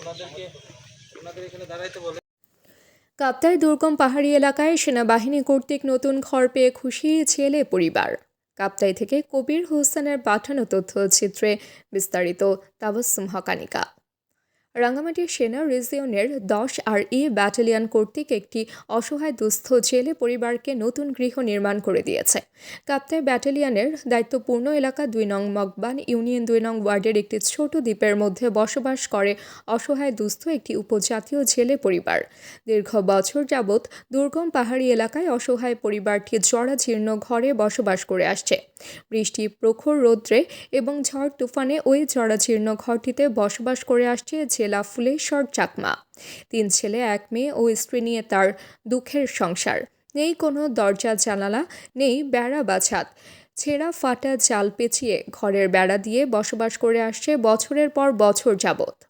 ওনাদেরকে, ওনাদের এখানে দাঁড়াইতে বলে। কাপ্তাই দুর্গম পাহাড়ি এলাকায় সেনাবাহিনী কর্তৃক নতুন ঘর পেয়ে খুশি ছেলে পরিবার। কাপ্তাই থেকে কবির হোসেনের পাঠানো তথ্যচিত্রে বিস্তারিত তাবাসুম হকানিকা। রাঙ্গামাটি সেনা রিজিয়নের দশ আর ই ব্যাটালিয়ন কর্তৃক একটি অসহায় দুস্থ জেলে পরিবারকে নতুন গৃহ নির্মাণ করে দিয়েছে। কাপ্তাই ব্যাটালিয়নের দায়িত্বপূর্ণ এলাকা দুই নং মগবান ইউনিয়ন দুই নং ওয়ার্ডের একটি ছোট দ্বীপের মধ্যে বসবাস করে অসহায় দুস্থ একটি উপজাতীয় জেলে পরিবার। দীর্ঘ বছর যাবৎ দুর্গম পাহাড়ি এলাকায় অসহায় পরিবারটি জরাজীর্ণ ঘরে বসবাস করে আসছে। বৃষ্টি, প্রখর রৌদ্রে এবং ঝড় তুফানে ওই জরাজীর্ণ ঘরটিতে বসবাস করে আসছে ফুলেশ্বর চাকমা। তিন ছেলে, এক মেয়ে ও স্ত্রী নিয়ে তার দুঃখের সংসার। নেই কোনো দরজা, জানালা, নেই বেড়া বা ছাদ। ছেঁড়া ফাটা জাল পেঁচিয়ে ঘরের বেড়া দিয়ে বসবাস করে আসছে বছরের পর বছর যাবত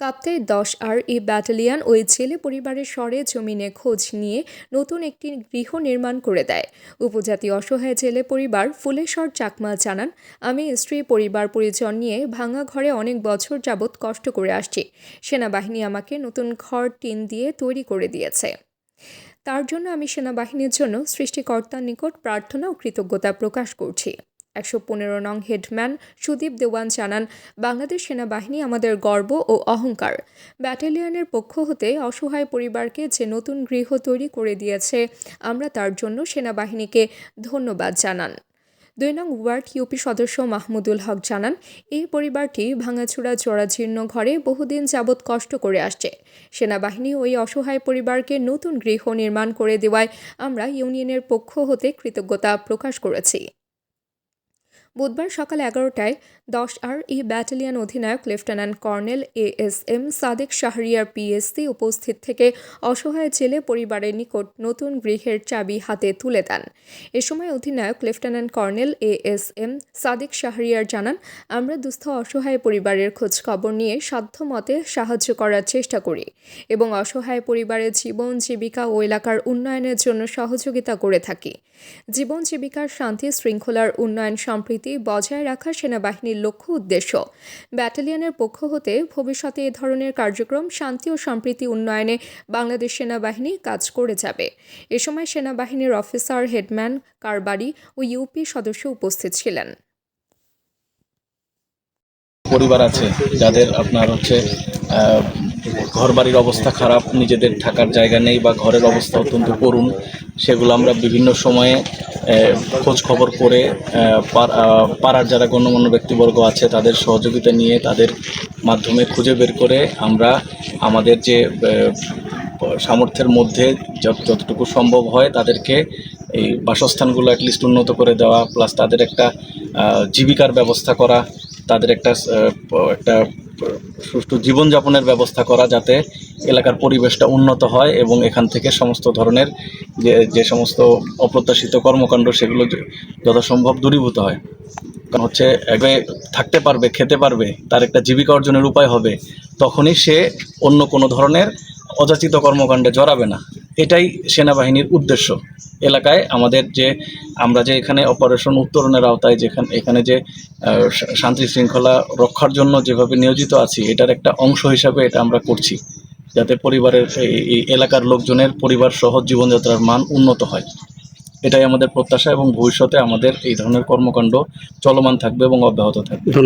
কাপ্তাই দশ আর ই ব্যাটালিয়ন ওই জেলে পরিবারের স্বরে জমিনে খোঁজ নিয়ে নতুন একটি গৃহ নির্মাণ করে দেয়। উপজাতি অসহায় জেলে পরিবার ফুলেশ্বর চাকমা জানান, আমি স্ত্রী পরিবার পরিজন নিয়ে ভাঙা ঘরে অনেক বছর যাবৎ কষ্ট করে আসছি। সেনাবাহিনী আমাকে নতুন ঘর টিন দিয়ে তৈরি করে দিয়েছে। তার জন্য আমি সেনাবাহিনীর জন্য সৃষ্টিকর্তার নিকট প্রার্থনা ও কৃতজ্ঞতা প্রকাশ করছি। একশো পনেরো নং হেডম্যান সুদীপ দেওয়ান জানান, বাংলাদেশ সেনাবাহিনী আমাদের গর্ব ও অহংকার। ব্যাটালিয়নের পক্ষ হতে অসহায় পরিবারকে যে নতুন গৃহ তৈরি করে দিয়েছে, আমরা তার জন্য সেনাবাহিনীকে ধন্যবাদ জানান। দুই নং ওয়ার্ড ইউপি সদস্য মাহমুদুল হক জানান, এই পরিবারটি ভাঙাচোরা জরাজীর্ণ ঘরে বহুদিন যাবৎ কষ্ট করে আসছে। সেনাবাহিনী ওই অসহায় পরিবারকে নতুন গৃহ নির্মাণ করে দেওয়ায় আমরা ইউনিয়নের পক্ষ হতে কৃতজ্ঞতা প্রকাশ করেছি। বুধবার সকাল এগারোটায় দশ আর ই ব্যাটালিয়ন অধিনায়ক lieutenant colonel A S M Sadek Shahriar PSC উপস্থিত থেকে অসহায় জেলে পরিবারের নিকট নতুন গৃহের চাবি হাতে তুলে দেন। এ সময় অধিনায়ক lieutenant colonel A S M Sadek Shahriar জানান, আমরা দুস্থ, অসহায় পরিবারের খোঁজ খবর নিয়ে সাধ্যমতে সাহায্য করার চেষ্টা করি এবং অসহায় পরিবারের জীবন, জীবিকা ও এলাকার উন্নয়নের জন্য সহযোগিতা করে থাকি। জীবন, জীবিকার শান্তি, শৃঙ্খলার উন্নয়ন সম্প্রীতি বজায় রাখা সেনাবাহিনীর লক্ষ্য উদ্দেশ্য। ব্যাটালিয়নের পক্ষ হতে ভবিষ্যতে এ ধরনের কার্যক্রম শান্তি ও সম্প্রীতি উন্নয়নে বাংলাদেশ সেনাবাহিনী কাজ করে যাবে। এ সময় সেনাবাহিনীর অফিসার, হেডম্যান, কারবারি ও ইউপি সদস্য উপস্থিত ছিলেন। পরিবার আছে, যাদের আপনার হচ্ছে ঘরবাড়ির অবস্থা খারাপ, নিজেদের থাকার জায়গা নেই বা ঘরের অবস্থা অত্যন্ত করুণ, সেগুলো আমরা বিভিন্ন সময়ে খোঁজ খবর করে পাড়ার যারা গণ্যমান্য ব্যক্তিবর্গ আছে, তাদের সহযোগিতা নিয়ে তাদের মাধ্যমে খুঁজে বের করে আমরা আমাদের যে সামর্থ্যের মধ্যে যত- যতটুকু সম্ভব হয় তাদেরকে এই বাসস্থানগুলো অ্যাটলিস্ট উন্নত করে দেওয়া প্লাস তাদের একটা জীবিকার ব্যবস্থা করা তাদের একটা একটা সুষ্ঠু জীবনযাপনের ব্যবস্থা করা যাতে এলাকার পরিবেশটা উন্নত হয় এবং এখান থেকে সমস্ত ধরনের যে যে সমস্ত অপ্রত্যাশিত কর্মকাণ্ড সেগুলো যথাসম্ভব দূরীভূত হয়। কারণ হচ্ছে একবারে থাকতে পারবে, খেতে পারবে, তার একটা জীবিকা অর্জনের উপায় হবে, তখনই সে অন্য কোনো ধরনের অযাচিত কর্মকাণ্ডে জড়াবে না। এটাই সেনাবাহিনীর উদ্দেশ্য। এলাকায় আমাদের যে, আমরা যে এখানে অপারেশন উত্তরণের আওতায় যেখানে, এখানে যে শান্তি শৃঙ্খলা রক্ষার জন্য যেভাবে নিয়োজিত আছি, এটার একটা অংশ হিসাবে এটা আমরা করছি। যাতে পরিবারের এই- এলাকার লোকজনের পরিবার সহ জীবনযাত্রার মান উন্নত হয়। এটাই আমাদের প্রত্যাশা এবং ভবিষ্যতে আমাদের এই ধরনের কর্মকাণ্ড চলমান থাকবে এবং অব্যাহত থাকবে।